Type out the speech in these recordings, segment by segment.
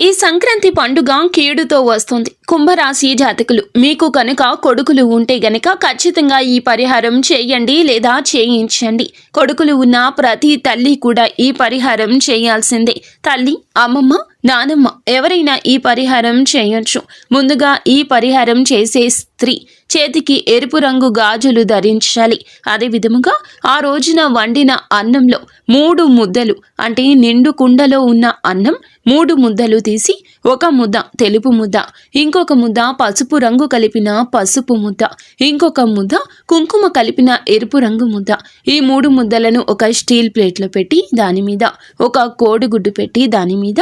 ఈ సంక్రాంతి పండుగ కీడుతో వస్తుంది. కుంభరాశి జాతకులు మీకు కనుక కొడుకులు ఉంటే గనక ఖచ్చితంగా ఈ పరిహారం చేయండి లేదా చేయించండి. కొడుకులు ఉన్న ప్రతి తల్లి కూడా ఈ పరిహారం చేయాల్సిందే. తల్లి అమ్మమ్మ నానమ్మ ఎవరైనా ఈ పరిహారం చేయొచ్చు. ముందుగా ఈ పరిహారం చేసే స్త్రీ చేతికి ఎరుపు రంగు గాజులు ధరించాలి. అదే విధముగా ఆ రోజున వండిన అన్నంలో మూడు ముద్దలు అంటే నిండు కుండలో ఉన్న అన్నం మూడు ముద్దలు తీసి ఒక ముద్ద తెలుపు ముద్ద ఇంకొక ముద్ద పసుపు రంగు కలిపిన పసుపు ముద్ద ఇంకొక ముద్ద కుంకుమ కలిపిన ఎరుపు రంగు ముద్ద. ఈ మూడు ముద్దలను ఒక స్టీల్ ప్లేట్లో పెట్టి దాని మీద ఒక కోడిగుడ్డు పెట్టి దాని మీద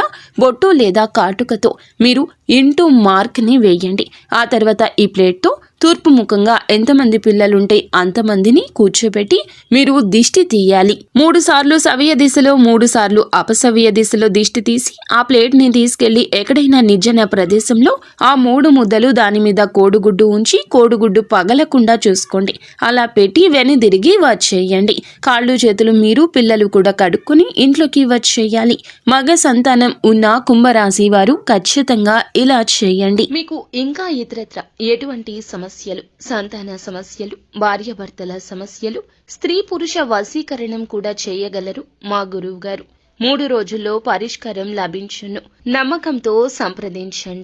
పొట్టు లేదా కాటుకతో మీరు ఇంటూ మార్క్ని వేయండి. ఆ తర్వాత ఈ ప్లేట్తో తూర్పు ముఖంగా ఎంతమంది పిల్లలుంటే అంతమందిని కూర్చోబెట్టి మీరు దిష్టి తీయాలి. మూడు సార్లు సవ్య దిశలో మూడు సార్లు అపసవ్య దిశలో దిష్టి తీసి ఆ ప్లేట్ని తీసుకెళ్ళి ఎక్కడైనా నిర్జన ప్రదేశంలో ఆ మూడు ముద్దలు దాని మీద కోడిగుడ్డు ఉంచి కోడిగుడ్డు పగలకుండా చూసుకోండి. అలా పెట్టి వెనుదిరిగి వచ్చేయండి. కాళ్ళు చేతులు మీరు పిల్లలు కూడా కడుక్కుని ఇంట్లోకి వచ్చేయాలి. మగ సంతానం ఉన్న కుంభరాశి వారు ఖచ్చితంగా ఇలా చేయండి. మీకు ఇంకా ఇతరత్ర ఎటువంటి సమస్య సమస్యలు సంతాన సమస్యలు భార్యాభర్తల సమస్యలు స్త్రీ పురుష వశీకరణం కూడా చేయగలరు మా గురువు గారు మూడు రోజుల్లో పరిష్కారం లభించును. నమ్మకంతో సంప్రదించండి.